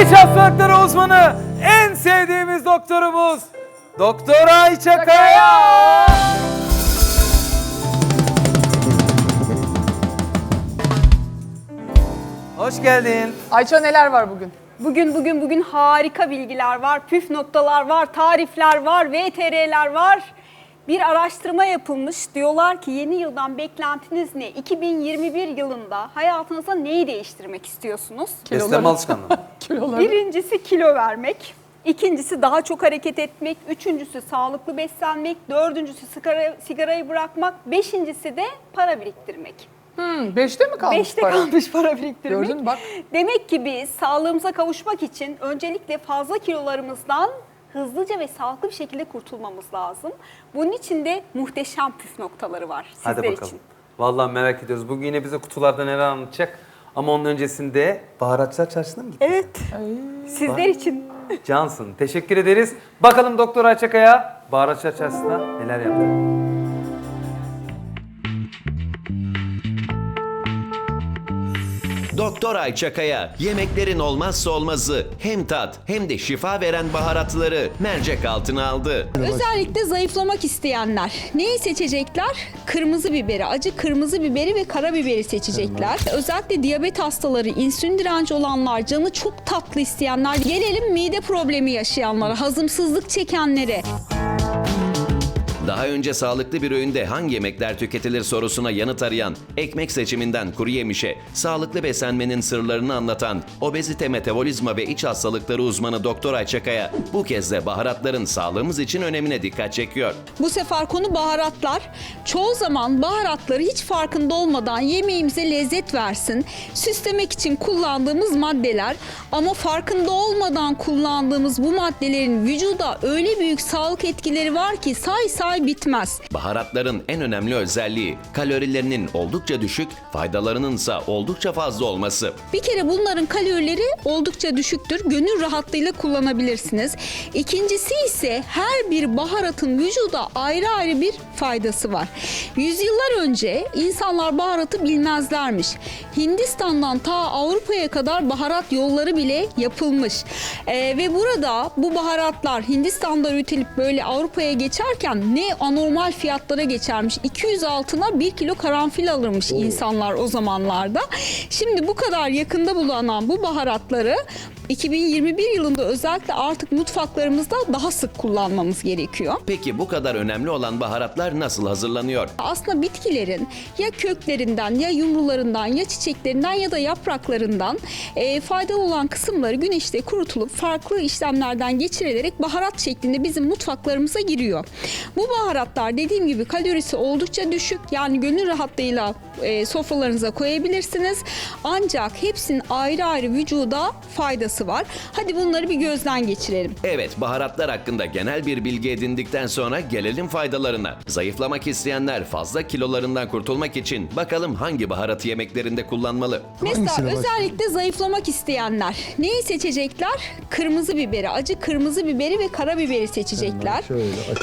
İç hastalıkları uzmanı, en sevdiğimiz doktorumuz Doktor Ayça Kaya. Hoş geldin. Ayça neler var bugün? Bugün bugün bugün harika bilgiler var, püf noktalar var, tarifler var, VTR'ler var. Bir araştırma yapılmış. Diyorlar ki yeni yıldan beklentiniz ne? 2021 yılında hayatınızda neyi değiştirmek istiyorsunuz? Besleme alışkanlığı. Kiloları. Birincisi kilo vermek. İkincisi daha çok hareket etmek. Üçüncüsü sağlıklı beslenmek. Dördüncüsü sigara, sigarayı bırakmak. Beşincisi de para biriktirmek. Hmm, beşte mi kalmış Beşte para? kalmış para biriktirmek. Gördün mü bak. Demek ki biz sağlığımıza kavuşmak için öncelikle fazla kilolarımızdan hızlıca ve sağlıklı bir şekilde kurtulmamız lazım. Bunun için de muhteşem püf noktaları var sizler Hadi bakalım. için. Vallahi merak ediyoruz. Bugün yine bize kutularda neler anlatacak. Ama onun öncesinde baharatçılar çarşısına mı gittin? Evet. Sizler için. Cansın. Teşekkür ederiz. Bakalım Doktor Ayça Kaya baharatçılar çarşısında neler yaptı? Doktor Ayçakaya yemeklerin olmazsa olmazı hem tat hem de şifa veren baharatları mercek altına aldı. Özellikle zayıflamak isteyenler neyi seçecekler? Kırmızı biberi, acı kırmızı biberi ve karabiberi seçecekler. Özellikle diyabet hastaları, insülin direnci olanlar, canı çok tatlı isteyenler, gelelim mide problemi yaşayanlara, hazımsızlık çekenlere. Daha önce sağlıklı bir öğünde hangi yemekler tüketilir sorusuna yanıt arayan, ekmek seçiminden kuru yemişe, sağlıklı beslenmenin sırlarını anlatan, obezite, metabolizma ve iç hastalıkları uzmanı Doktor Ayçakaya bu kez de baharatların sağlığımız için önemine dikkat çekiyor. Bu sefer konu baharatlar. Çoğu zaman baharatları hiç farkında olmadan yemeğimize lezzet versin, süslemek için kullandığımız maddeler ama farkında olmadan kullandığımız bu maddelerin vücuda öyle büyük sağlık etkileri var ki say say bitmez. Baharatların en önemli özelliği kalorilerinin oldukça düşük, faydalarının ise oldukça fazla olması. Bir kere bunların kalorileri oldukça düşüktür. Gönül rahatlığıyla kullanabilirsiniz. İkincisi ise her bir baharatın vücuda ayrı ayrı bir faydası var. Yüzyıllar önce insanlar baharatı bilmezlermiş. Hindistan'dan ta Avrupa'ya kadar baharat yolları bile yapılmış. Ee, ve burada bu baharatlar Hindistan'da üretilip böyle Avrupa'ya geçerken ne anormal fiyatlara geçermiş. 200 altına 1 kilo karanfil alırmış insanlar o zamanlarda. Şimdi bu kadar yakında bulunan bu baharatları 2021 yılında özellikle artık mutfaklarımızda daha sık kullanmamız gerekiyor. Peki bu kadar önemli olan baharatlar nasıl hazırlanıyor? Aslında bitkilerin ya köklerinden ya yumrularından ya çiçeklerinden ya da yapraklarından e, faydalı olan kısımları güneşte kurutulup farklı işlemlerden geçirilerek baharat şeklinde bizim mutfaklarımıza giriyor. Bu baharatlar dediğim gibi kalorisi oldukça düşük yani gönül rahatlığıyla e, sofralarınıza koyabilirsiniz. Ancak hepsinin ayrı ayrı vücuda faydası var. Hadi bunları bir gözden geçirelim. Evet, baharatlar hakkında genel bir bilgi edindikten sonra gelelim faydalarına. Zayıflamak isteyenler fazla kilolarından kurtulmak için bakalım hangi baharatı yemeklerinde kullanmalı? Mesela özellikle zayıflamak isteyenler neyi seçecekler? Kırmızı biberi, acı kırmızı biberi ve karabiberi seçecekler.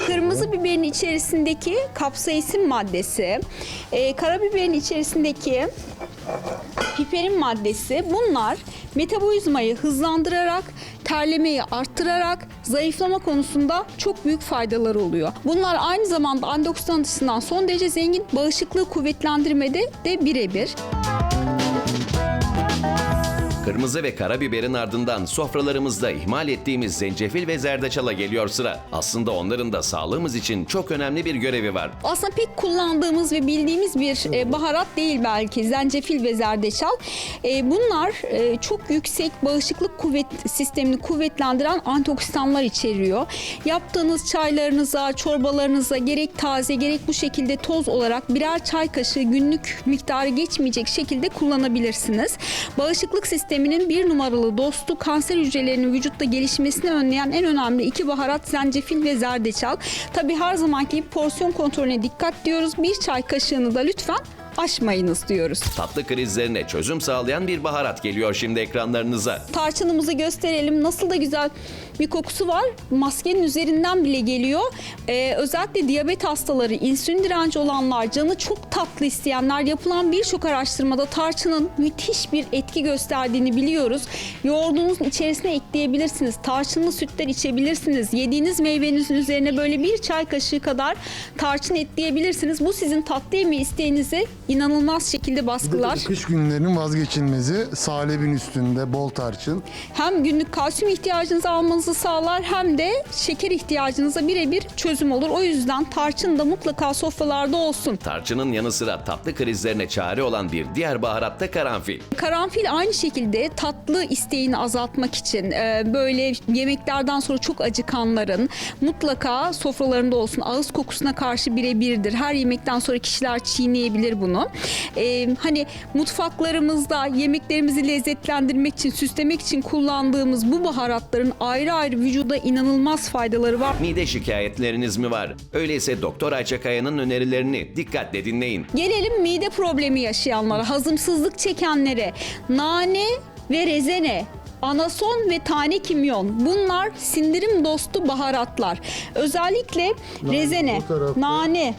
Kırmızı biberin içerisindeki kapsaisin maddesi, e, karabiberin içerisindeki piperin maddesi bunlar metabolizmayı hızlandırarak, terlemeyi arttırarak zayıflama konusunda çok büyük faydaları oluyor. Bunlar aynı zamanda antioksidan açısından son derece zengin, bağışıklığı kuvvetlendirmede de birebir. Kırmızı ve karabiberin ardından sofralarımızda ihmal ettiğimiz zencefil ve zerdeçala geliyor sıra. Aslında onların da sağlığımız için çok önemli bir görevi var. aslında pek kullandığımız ve bildiğimiz bir e, baharat değil belki zencefil ve zerdeçal. E, bunlar e, çok yüksek bağışıklık kuvvet sistemini kuvvetlendiren antioksidanlar içeriyor. Yaptığınız çaylarınıza, çorbalarınıza gerek taze gerek bu şekilde toz olarak birer çay kaşığı günlük miktarı geçmeyecek şekilde kullanabilirsiniz. Bağışıklık sisteminin bir numaralı dostu kanser hücrelerinin vücutta gelişmesini önleyen en önemli iki baharat zencefil ve zerdeçal. Tabi her zamanki gibi porsiyon kontrolüne dikkat diyoruz. Bir çay kaşığını da lütfen aşmayınız diyoruz. Tatlı krizlerine çözüm sağlayan bir baharat geliyor şimdi ekranlarınıza. Tarçınımızı gösterelim. Nasıl da güzel bir kokusu var. Maskenin üzerinden bile geliyor. Ee, özellikle diyabet hastaları, insülin direnci olanlar, canı çok tatlı isteyenler yapılan birçok araştırmada tarçının müthiş bir etki gösterdiğini biliyoruz. Yoğurdunuzun içerisine ekleyebilirsiniz. Tarçınlı sütler içebilirsiniz. Yediğiniz meyvenizin üzerine böyle bir çay kaşığı kadar tarçın ekleyebilirsiniz. Bu sizin tatlı yeme isteğinizi inanılmaz şekilde baskılar. Kış günlerinin vazgeçilmezi salebin üstünde bol tarçın. hem günlük kalsiyum ihtiyacınızı almanızı sağlar hem de şeker ihtiyacınıza birebir çözüm olur. O yüzden tarçın da mutlaka sofralarda olsun. Tarçının yanı sıra tatlı krizlerine çare olan bir diğer baharat da karanfil. Karanfil aynı şekilde tatlı isteğini azaltmak için e, böyle yemeklerden sonra çok acıkanların mutlaka sofralarında olsun. Ağız kokusuna karşı birebirdir. Her yemekten sonra kişiler çiğneyebilir bunu. E, hani mutfaklarımızda yemeklerimizi lezzetlendirmek için, süslemek için kullandığımız bu baharatların ayrı ayrı vücuda inanılmaz faydaları var. Mide şikayetleriniz mi var? Öyleyse Doktor Ayça Kaya'nın önerilerini dikkatle dinleyin. Gelelim mide problemi yaşayanlara, hazımsızlık çekenlere. Nane ve rezene Anason ve tane kimyon bunlar sindirim dostu baharatlar. Özellikle rezene, o tarafta. nane,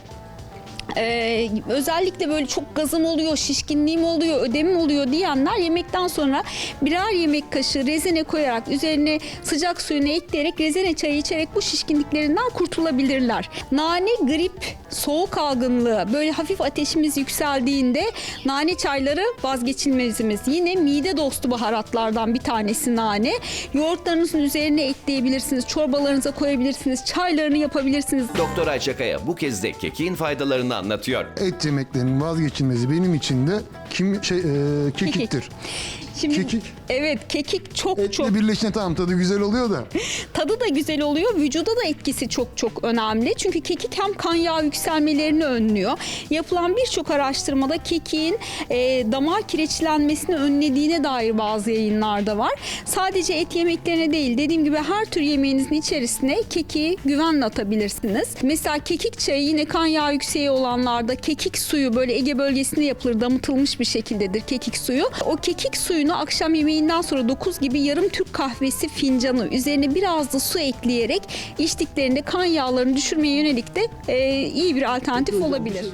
ee, özellikle böyle çok gazım oluyor, şişkinliğim oluyor, ödemim oluyor diyenler yemekten sonra birer yemek kaşığı rezene koyarak üzerine sıcak suyunu ekleyerek rezene çayı içerek bu şişkinliklerinden kurtulabilirler. Nane, grip, soğuk algınlığı, böyle hafif ateşimiz yükseldiğinde nane çayları vazgeçilmezimiz. Yine mide dostu baharatlardan bir tanesi nane. Yoğurtlarınızın üzerine ekleyebilirsiniz, çorbalarınıza koyabilirsiniz, çaylarını yapabilirsiniz. Doktor Ayça Kaya bu kez de kekiğin faydalarını anlatıyor. Et yemeklerinin vazgeçilmezi benim için de kim şey e, kekiktir. Şimdi Kekik. Evet, kekik çok Etle çok birleşince tamam tadı güzel oluyor da. Tadı da güzel oluyor. Vücuda da etkisi çok çok önemli. Çünkü kekik hem kan yağı yükselmelerini önlüyor. Yapılan birçok araştırmada kekiğin e, damar kireçlenmesini önlediğine dair bazı yayınlarda var. Sadece et yemeklerine değil dediğim gibi her tür yemeğinizin içerisine kekiği güvenle atabilirsiniz. Mesela kekik çayı yine kan yağı yükseği olanlarda kekik suyu böyle Ege bölgesinde yapılır damıtılmış bir şekildedir kekik suyu. O kekik suyunu akşam yemeğinden sonra 9 gibi yarım Türk kahvesi fincanı üzerine biraz da su ekleyerek içtiklerinde kan yağlarını düşürmeye yönelik de e, iyi bir alternatif olabilir.